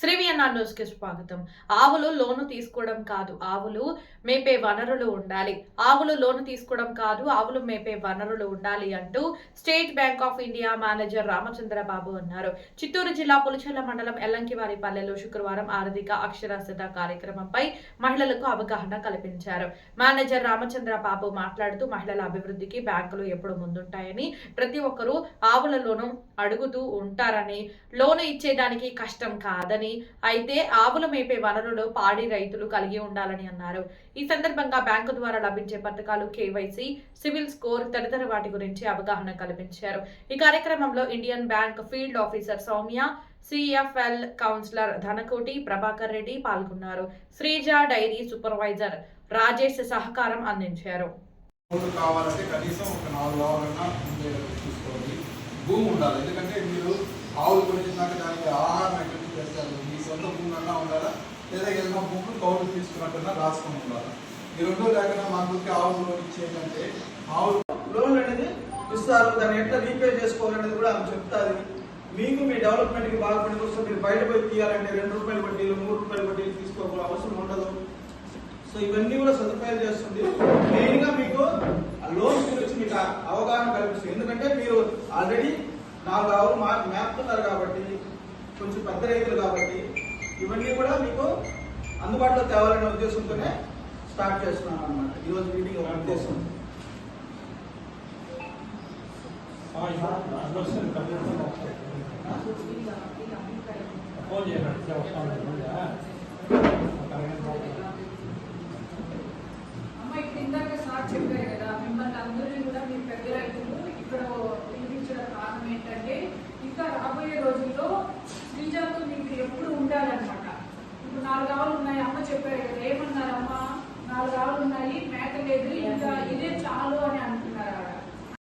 శ్రీవియన్నార్ news స్వాగతం. ఆవులు లోను తీసుకోవడం కాదు ఆవులు మేపే వనరులు ఉండాలి. ఆవులు లోను తీసుకోవడం కాదు ఆవులు మేపే వనరులు ఉండాలి అంటూ State Bank of India manager Ramachandrababu అన్నారు. చిత్తూరు జిల్లా పులిచెల్ల మండలం ఎల్లంకివారి పల్లెలో శుక్రవారం ఆర్థిక అక్షరాస్యత కార్యక్రమంపై మహిళలకు అవగాహన కల్పించారు. మేనేజర్ రామచంద్రబాబు మాట్లాడుతూ మహిళల అభివృద్ధికి బ్యాంకులు ఎప్పుడు ముందుంటాయని ప్రతి ఒక్కరూ ఆవులలోనూ అడుగుతూ ఉంటారని లోను ఇచ్చేదానికి కష్టం కాదని అయితే ఆవులు మేపే వనరులు పాడి రైతులు కలిగి ఉండాలని అన్నారు. ఈ సందర్భంగా బ్యాంకు ద్వారా లభించే పథకాలు కేవైసీ సివిల్ స్కోర్ తదితర వాటి గురించి అవగాహన కల్పించారు. ఈ కార్యక్రమంలో Indian bank field officer Soumya CFL counsellor Dhanakoti Prabhakar Reddy పాల్గొన్నారు. శ్రీజ డైరీ సూపర్వైజర్ రాజేష్ సహకారం అందించారు. కావాలంటే కనీసం ఒక నాలుగు ఆవులన్నా భూమి ఉండాలి. ఎందుకంటే మీరు ఆవులు కొనిచ్చినాక దానికి ఆహారం ఎక్కడి నుంచి తెస్తారు మీ సొంత భూమి అన్నా ఉండాలా? లేదా ఏదైనా భూములు కౌలు తీసుకున్నట్టున్నా రాసుకొని ఉండాలి? ఈ రెండో లేకుండా మా గురికి ఆవులు లోన్ ఇచ్చేయంటే ఆవులు లోన్ అనేది ఇస్తారు. దాన్ని ఎట్లా రీపే చేసుకోవాలనేది కూడా ఆమె చెప్తాది. మీకు మీ డెవలప్మెంట్కి బాగా కోసం మీరు బయట పోయి తీయాలంటే రెండు రూపాయలు వడ్డీలు మూడు రూపాయలు వడ్డీలు తీసుకోవాల్సిన అవసరం ఉండదు. సో ఇవన్నీ కూడా సదుపాయాలు చేస్తుంది మెయిన్గా మీకు ఆ లోన్స్ గురించి మీకు ఆ అవగాహన కల్పిస్తుంది ఎందుకంటే మీరు ఆల్రెడీ నాలుగు ఆవులు మా మేపుతున్నారు కాబట్టి కొంచెం పెద్ద రైతులు కాబట్టి ఇవన్నీ కూడా మీకు అందుబాటులో తేవాలనే ఉద్దేశంతోనే స్టార్ట్ చేస్తున్నాను అనమాట ఈరోజు మీటింగ్ ఒక ఉద్దేశం అమ్మ ఇప్పుడు ఇందాక సార్ చెప్పారు కదా మిమ్మల్ని అందరినీ కూడా మీ శ్రీజాతో మీకు ఎప్పుడు ఉండాలన్నమాట. ఇప్పుడు నాలుగు ఆవులు ఉన్నాయి అమ్మ చెప్పారు కదా ఏమన్నారు అమ్మ నాలుగు ఆవులు ఉన్నాయి మేత